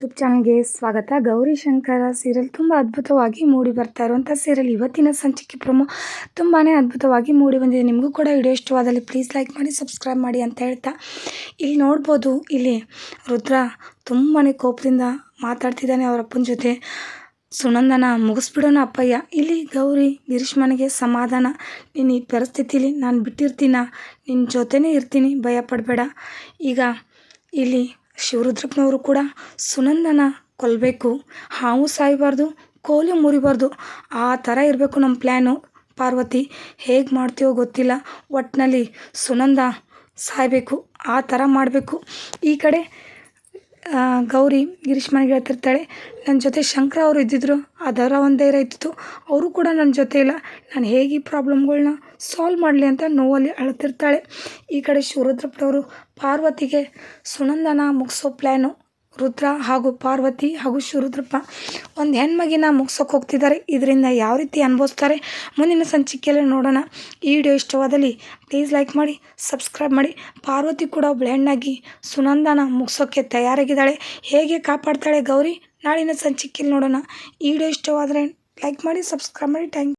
YouTube ಚಾನಲ್ಗೆ ಸ್ವಾಗತ. Gauri Shankara serial ತುಂಬ ಅದ್ಭುತವಾಗಿ ಮೂಡಿ ಬರ್ತಾ ಇರುವಂಥ ಸೀರಿಯಲ್ ಇವತ್ತಿನ ಸಂಚಿಕೆ ಪ್ರಮೋ ತುಂಬಾ ಅದ್ಭುತವಾಗಿ ಮೂಡಿ ಬಂದಿದೆ. ನಿಮಗೂ ಕೂಡ ವಿಡಿಯೋ ಇಷ್ಟವಾದಲ್ಲಿ ಪ್ಲೀಸ್ ಲೈಕ್ ಮಾಡಿ ಸಬ್ಸ್ಕ್ರೈಬ್ ಮಾಡಿ ಅಂತ ಹೇಳ್ತಾ ಇಲ್ಲಿ ನೋಡ್ಬೋದು. ಇಲ್ಲಿ ರುದ್ರ ತುಂಬಾ ಕೋಪದಿಂದ ಮಾತಾಡ್ತಿದ್ದಾನೆ ಅವರ ಅಪ್ಪನ ಜೊತೆ. ಸುನಂದನ ಮುಗಿಸ್ಬಿಡೋಣ ಅಪ್ಪಯ್ಯ. ಇಲ್ಲಿ ಗೌರಿ ಗಿರೀಶ್ಮನಿಗೆ ಸಮಾಧಾನ. ನೀನು ಈ ಪರಿಸ್ಥಿತಿಲಿ ನಾನು ಬಿಟ್ಟಿರ್ತೀನ? ನಿನ್ನ ಜೊತೆನೇ ಇರ್ತೀನಿ. ಭಯ ಪಡಬೇಡ. ಈಗ ಇಲ್ಲಿ ಶಿವರುದ್ರಪ್ಪನವರು ಕೂಡ ಸುನಂದನ ಕೊಲ್ಲಬೇಕು ಹಾವು ಸಾಯಬಾರ್ದು, ಕೋಲಿ ಮುರಿಬಾರ್ದು. ಆ ಥರ ಇರಬೇಕು ನಮ್ಮ ಪ್ಲ್ಯಾನು ಪಾರ್ವತಿ. ಹೇಗೆ ಮಾಡ್ತೀವೋ ಗೊತ್ತಿಲ್ಲ. ಒಟ್ಟಿನಲ್ಲಿ ಸುನಂದ ಸಾಯಬೇಕು, ಆ ಥರ ಮಾಡಬೇಕು. ಈ ಕಡೆ ಗೌರಿ ಗಿರೀಶ್ ಮನೆಗೆ ಹೇಳ್ತಿರ್ತಾಳೆ ನನ್ನ ಜೊತೆ ಶಂಕರ ಅವರು ಇದ್ದಿದ್ರು, ಅದರ ಒಂದೇ ಧೈರ್ಯ ಇತ್ತು ಅವರು ಕೂಡ ನನ್ನ ಜೊತೆ ಇಲ್ಲ. ನಾನು ಹೇಗೆ ಈ ಪ್ರಾಬ್ಲಮ್ಗಳನ್ನ ಸಾಲ್ವ್ ಮಾಡಲಿ ಅಂತ ನೋವಲ್ಲಿ ಅಳ್ತಿರ್ತಾಳೆ. ಈ ಕಡೆ ಶಿವರುದ್ರಪ್ಪನವರು ಪಾರ್ವತಿಗೆ ಸುನಂದನ ಮುಗಿಸೋ ಪ್ಲ್ಯಾನು ರುದ್ರ ಹಾಗೂ ಪಾರ್ವತಿ ಹಾಗೂ ಶಿವರುದ್ರಪ್ಪ ಒಂದು ಹೆಣ್ಮಗಿನ ಮುಗ್ಸೋಕೆ ಹೋಗ್ತಿದ್ದಾರೆ. ಇದರಿಂದ ಯಾವ ರೀತಿ ಅನುಭವಿಸ್ತಾರೆ ಮುಂದಿನ ಸಂಚಿಕೆಯಲ್ಲಿ ನೋಡೋಣ. ಈ ವಿಡಿಯೋ ಇಷ್ಟವಾದಲ್ಲಿ ಪ್ಲೀಸ್ ಲೈಕ್ ಮಾಡಿ ಸಬ್ಸ್ಕ್ರೈಬ್ ಮಾಡಿ. ಪಾರ್ವತಿ ಕೂಡ ಒಬ್ಬಳು ಹೆಣ್ಣಾಗಿ ಸುನಂದನ ಮುಗ್ಸೋಕ್ಕೆ ತಯಾರಾಗಿದ್ದಾಳೆ. ಹೇಗೆ ಕಾಪಾಡ್ತಾಳೆ ಗೌರಿ? ನಾಳಿನ ಸಂಚಿಕೆಯಲ್ಲಿ ನೋಡೋಣ. ಈ ವಿಡಿಯೋ ಇಷ್ಟವಾದರೆ ಲೈಕ್ ಮಾಡಿ ಸಬ್ಸ್ಕ್ರೈಬ್ ಮಾಡಿ. ಥ್ಯಾಂಕ್